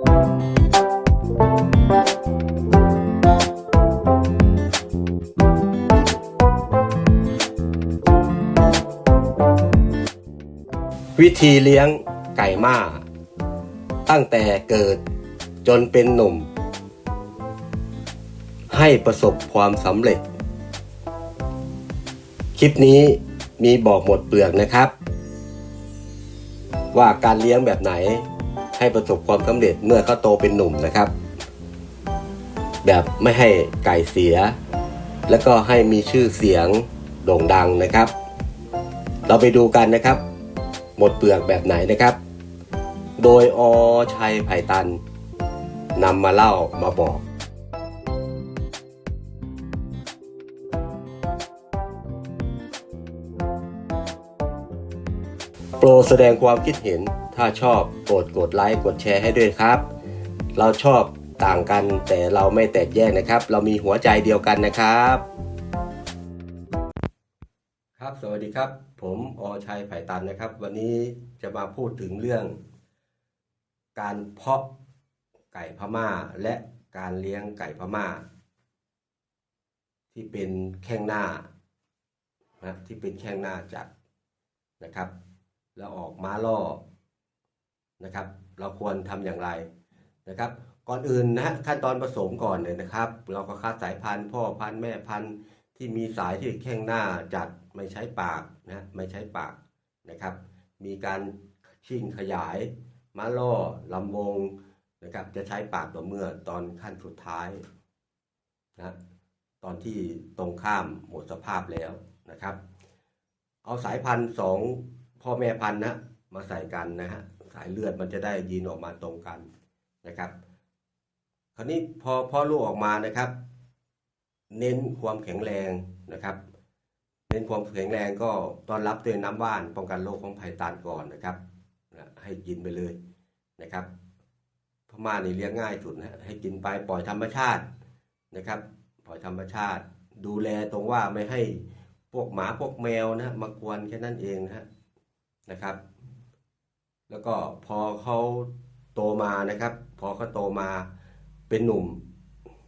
วิธีเลี้ยงไก่ม่า ตั้งแต่เกิดจนเป็นหนุ่ม ให้ประสบความสำเร็จ คลิปนี้มีบอกหมดเปลือกนะครับ ว่าการเลี้ยงแบบไหน ให้ประสบความสำเร็จเมื่อเขาโตเป็นหนุ่มนะครับ แบบไม่ให้ไก่เสีย แล้วก็ให้มีชื่อเสียงโด่งดังนะครับ เราไปดูกันนะครับ หมดเปลือกแบบไหนนะครับ โดยอชัยไผ่ตันนำมาเล่ามาบอกโปรดแสดงความคิดเห็น ถ้าชอบโปรดกดไลค์กดแชร์ให้ด้วยครับ เราชอบต่างกันแต่เราไม่แตกแยกนะครับ เรามีหัวใจเดียวกันนะครับ ครับสวัสดีครับ ผมอชัยไผ่ตันนะครับ วันนี้จะมาพูดถึงเรื่อง การเพาะไก่พม่าและการเลี้ยงไก่พม่า ที่เป็นแข้งหน้านะที่เป็นแข้งหน้าจัดนะครับ แล้วออกม้าล่อ นะครับ เราควรทำอย่างไรนะครับ ก่อนอื่นนะฮะขั้นตอนผสมก่อนเลยนะครับ เราก็คัดสายพันธุ์ พ่อพันธุ์แม่พันธุ์ที่มีสายที่แข้งหน้าจัดไม่ใช้ปากนะไม่ใช้ปากนะครับ มีการชิ่งขยายม้าล่อลำวงนะครับ จะใช้ปากต่อเมื่อตอนขั้นสุดท้ายนะตอนที่ตรงข้ามหมดสภาพแล้วนะครับ เอาสายพันธุ์สองพ่อแม่พันธุ์นะมาใส่กันนะฮะ สายเลือดมันจะได้ยีนออกมาตรงกันนะครับ คราวนี้พอพ่อลูกออกมานะครับ เน้นความแข็งแรงนะครับ เน้นความแข็งแรงก็ต้อนรับด้วยน้ำว่านป้องกันโรคของไผ่ตานก่อนนะครับ ให้กินไปเลยนะครับพม่านี่เลี้ยงง่ายสุดนะให้กินไปปล่อยธรรมชาตินะครับ ปล่อยธรรมชาติ ดูแลตรงว่าไม่ให้พวกหมาพวกแมวนะมากวนแค่นั้นเองนะนะครับ แล้วก็พอเขาโตมานะครับ พอเขาโตมาเป็นหนุ่ม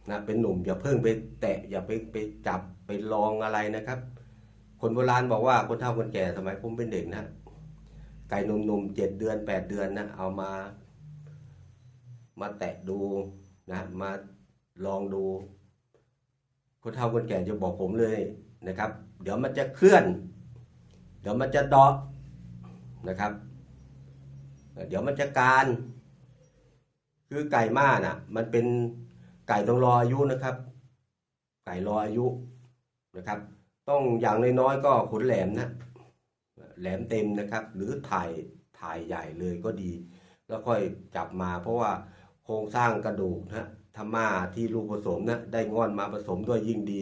นะเป็นหนุ่มอย่าเพิ่งไปแตะอย่าไปไปจับไปลองอะไรนะครับ คนโบราณบอกว่าคนเฒ่าคนแก่สมัยผมเป็นเด็กนะ ไก่หนุ่มๆเจ็ดเดือนแปดเดือนนะเอามา มาแตะดูนะมาลองดู คนเฒ่าคนแก่จะบอกผมเลยนะครับ เดี๋ยวมันจะเคลื่อน เดี๋ยวมันจะดาะนะครับ เดี๋ยวมันจะการ คือไก่ม่าน่ะ มันเป็นไก่ต้องรออายุนะครับ ไก่รออายุนะครับ ต้องอย่างน้อยๆก็ขนแหลมนะแหลมเต็มนะครับ หรือถ่ายถ่ายใหญ่เลยก็ดี แล้วค่อยจับมา เพราะว่าโครงสร้างกระดูกนะธรรมาที่ลูกผสมนะได้งอนมาผสมด้วยยิ่งดี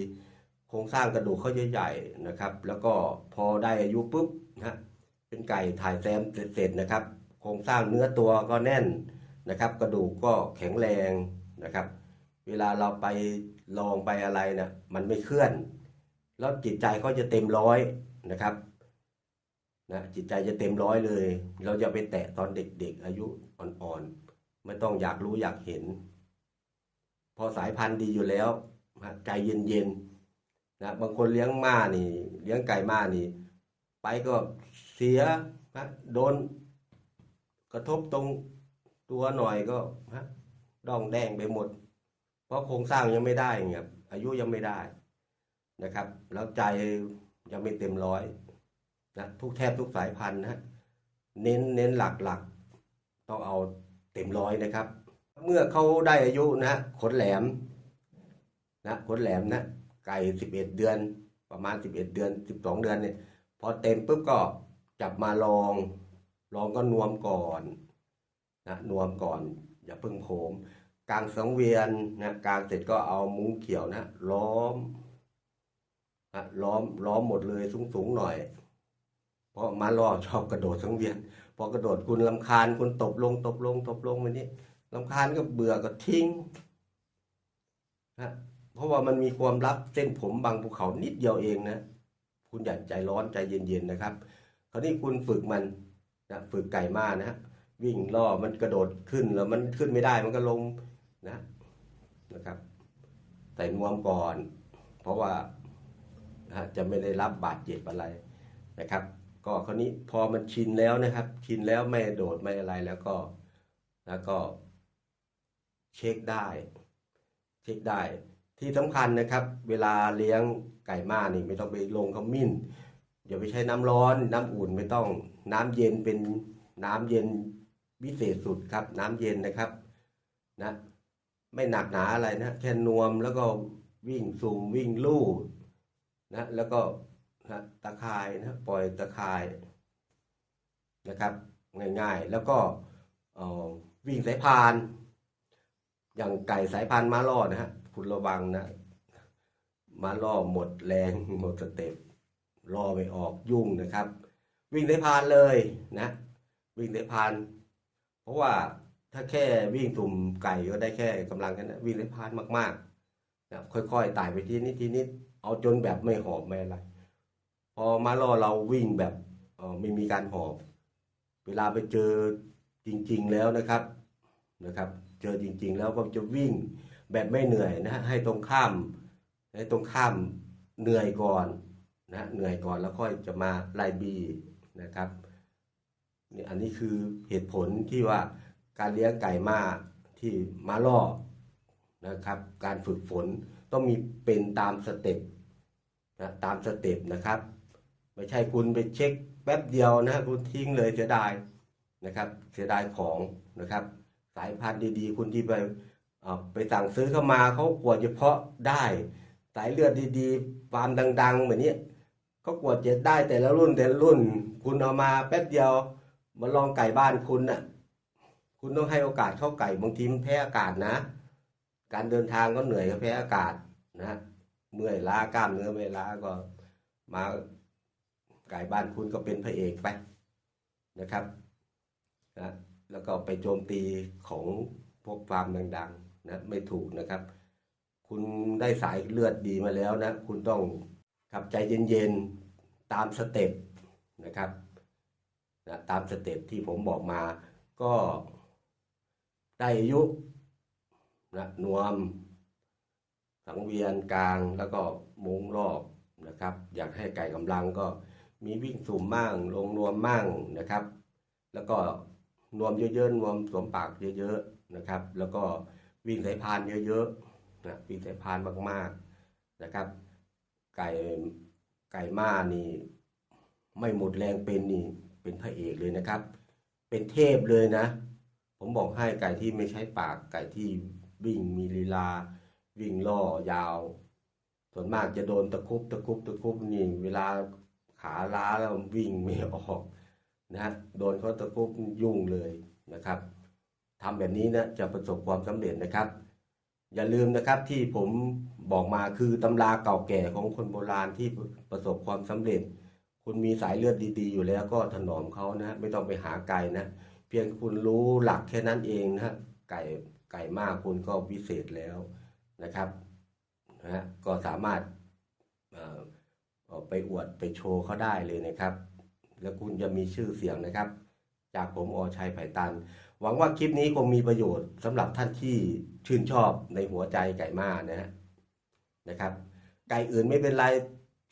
โครงสร้างกระดูกเขาใหญ่ๆนะครับ แล้วก็พอได้อายุปุ๊บนะเป็นไก่ถ่ายแซมเสร็จๆนะครับ โครงสร้างเนื้อตัวก็แน่นนะครับ กระดูกก็แข็งแรงนะครับ เวลาเราไปลองไปอะไรเนะมันไม่เคลื่อน แล้วจิตใจเขาจะเต็มร้อยนะครับนะจิตใจจะเต็มร้อยเลย เราจะไปแตะตอนเด็กๆ อายุอ่อนๆ ไม่ต้องอยากรู้อยากเห็น พอสายพันธุ์ดีอยู่แล้วใจเย็นๆนะบางคนเลี้ยงม้านี่ เลี้ยงไก่ม้านี่ ไปก็เสียนะโดน กระทบตรงตัวหน่อยก็ฮะดองแดงไปหมด เพราะโครงสร้างยังไม่ได้ไงครับอายุยังไม่ได้นะครับ แล้วใจยังไม่เต็มร้อยนะทุกแทบทุกสายพันธุ์นะเน้นเน้นหลักหลักต้องเอาเต็มร้อยนะครับ เมื่อเขาได้อายุนะขนแหลมนะขนแหลมนะไก่สิบเอ็ดเดือน ประมาณสิบเอ็ดเดือนสิบสองเดือนเนี่ยพอเต็มปุ๊บก็จับมาลอง ลองก็นวมก่อนนะนวมก่อน อย่าเพิ่งโผมกลางสังเวียนนะกลางเสร็จก็เอามุ้งเขียวนะล้อมนะล้อมล้อมหมดเลยสูงๆหน่อย เพราะมาล่อชอบกระโดดสังเวียนพอกระโดดคุณลำคาญคุณตบลง ตบลง ตบลงวันนี้ลำคาญก็เบื่อก็ทิ้งนะเพราะว่ามันมีความลับเส้นผมบางภูเขานิดเดียวเองนะ คุณอย่าใจร้อนใจเย็นๆนะครับ คราวนี้คุณฝึกมัน นะฝึกไก่มานะฮะวิ่งล่อมันกระโดดขึ้นแล้วมันขึ้นไม่ได้มันก็ลงนะนะครับใส่นวมก่อน เพราะว่าจะไม่ได้รับบาดเจ็บอะไรนะครับ ก็คราวนี้พอมันชินแล้วนะครับ ชินแล้วไม่โดดไม่อะไรแล้วก็แล้วก็เช็คได้ เช็คได้ที่สำคัญนะครับ เวลาเลี้ยงไก่ม่านี่ไม่ต้องไปลงขมิ้น อย่าไปใช้น้ำร้อน น้ำอุ่นไม่ต้อง น้ำเย็นเป็นน้ำเย็นวิเศษสุดครับ น้ำเย็นนะครับนะไม่หนักหนาอะไรนะแค่นวมแล้วก็วิ่งสูงวิ่งลู่นะแล้วก็นะตะคายนะปล่อยตะคายนะครับ ง่ายๆ แล้วก็วิ่งสายพาน อย่างไก่สายพานม้าล่อนะฮะคุณระวังนะม้าล่อหมดแรงหมดสเต็ป รอไม่ออกยุ่งนะครับ วิ่งสายพานเลยนะ วิ่งสายพาน เพราะว่าถ้าแค่วิ่งสุ่มไก่ก็ได้แค่กำลังแค่นั้นวิ่งสายพานมากๆนะค่อยๆไต่ไปทีนิดทีนิดเอาจนแบบไม่หอบไม่อะไร พอมาล่อเราวิ่งแบบไม่มีการหอบ เวลาไปเจอจริง ๆแล้วนะครับนะครับ เจอจริง ๆ แล้วก็จะวิ่งแบบไม่เหนื่อยนะให้ตรงข้ามให้ตรงข้ามเหนื่อยก่อน นะเหนื่อยก่อนแล้วค่อยจะมาไล่บีนะครับนี่อันนี้คือเหตุผลที่ว่าการเลี้ยงไก่มาที่มาล่อนะครับ การฝึกฝนต้องมีเป็นตามสเต็ปนะตามสเต็ปนะครับ ไม่ใช่คุณไปเช็คแป๊บเดียวนะคุณทิ้งเลยเสียดายนะครับ เสียดายของนะครับ สายพันธุ์ดีๆ คุณที่ไปอ่อไปสั่งซื้อเข้ามาเขากวดเฉพาะได้ สายเลือดดีๆฟาร์มดัง ๆ แบบนี้ เขากวดเจ็ดได้แต่ละรุ่นแต่ละรุ่น คุณเอามาแป๊บเดียวมาลองไก่บ้านคุณน่ะ คุณต้องให้โอกาสเข้าไก่บางทีมันแพ้อากาศนะ การเดินทางก็เหนื่อยก็แพ้อากาศนะเมื่อยล้ากล้ามเนื้อไม่ล้าก็มาไก่บ้านคุณก็เป็นพระเอกไปนะครับนะแล้วก็ไปโจมตีของพวกฟาร์มดัง ๆ นะไม่ถูกนะครับ คุณได้สายเลือดดีมาแล้วนะ คุณต้อง ขับใจเย็นๆตามสเต็ปนะครับนะตามสเต็ปที่ผมบอกมา ก็ได้อายุนะนวม สังเวียนกลางแล้วก็มุ้งรอบนะครับ อยากให้ไก่กำลังก็มีวิ่งสุ่มมั่งลงนวมมั่งนะครับ แล้วก็นวมเยอะๆนวมสวมปากเยอะๆนะครับ แล้วก็วิ่งสายพานเยอะๆนะวิ่งสายพานมากๆนะครับ ไก่ไก่มานี่ ไม่หมดแรงเป็นนี่ เป็นพระเอกเลยนะครับ เป็นเทพเลยนะ ผมบอกให้ไก่ที่ไม่ใช้ปากไก่ที่วิ่งมีลีลา วิ่งล่อยาว ส่วนมากจะโดนตะคุบตะคุบตะคุบนี่ เวลาขาล้าแล้ววิ่งไม่ออกนะฮะโดนเขาตะคุบยุ่งเลยนะครับทำแบบนี้นะจะประสบความสำเร็จนะครับ อย่าลืมนะครับที่ผมบอกมาคือตำราเก่าแก่ของคนโบราณที่ประสบความสำเร็จ คุณมีสายเลือดดีๆ อยู่แล้วก็ถนอมเขานะไม่ต้องไปหาไก่นะ เพียงคุณรู้หลักแค่นั้นเองนะฮะไก่ไก่มากคุณก็วิเศษแล้วนะครับนะฮะก็สามารถไปอวดไปโชว์เขาได้เลยนะครับ แล้วคุณจะมีชื่อเสียงนะครับ จากผมอชัยไผ่ตัน หวังว่าคลิปนี้คงมีประโยชน์สำหรับท่านที่ชื่นชอบในหัวใจไก่มานะฮะนะครับ ไก่อื่นไม่เป็นไร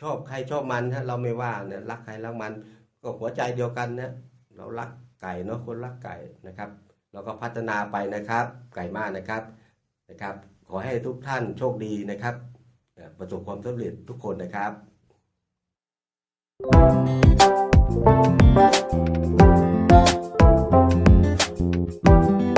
ชอบใครชอบมันฮะเราไม่ว่านะรักใครรักมัน ก็หัวใจเดียวกันนะเรารักไก่เนาะคนรักไก่นะครับเราก็พัฒนาไปนะครับ ไก่มานะครับนะครับ ขอให้ทุกท่านโชคดีนะครับ ประสบความสำเร็จทุกคนนะครับ Thank you. Thank you.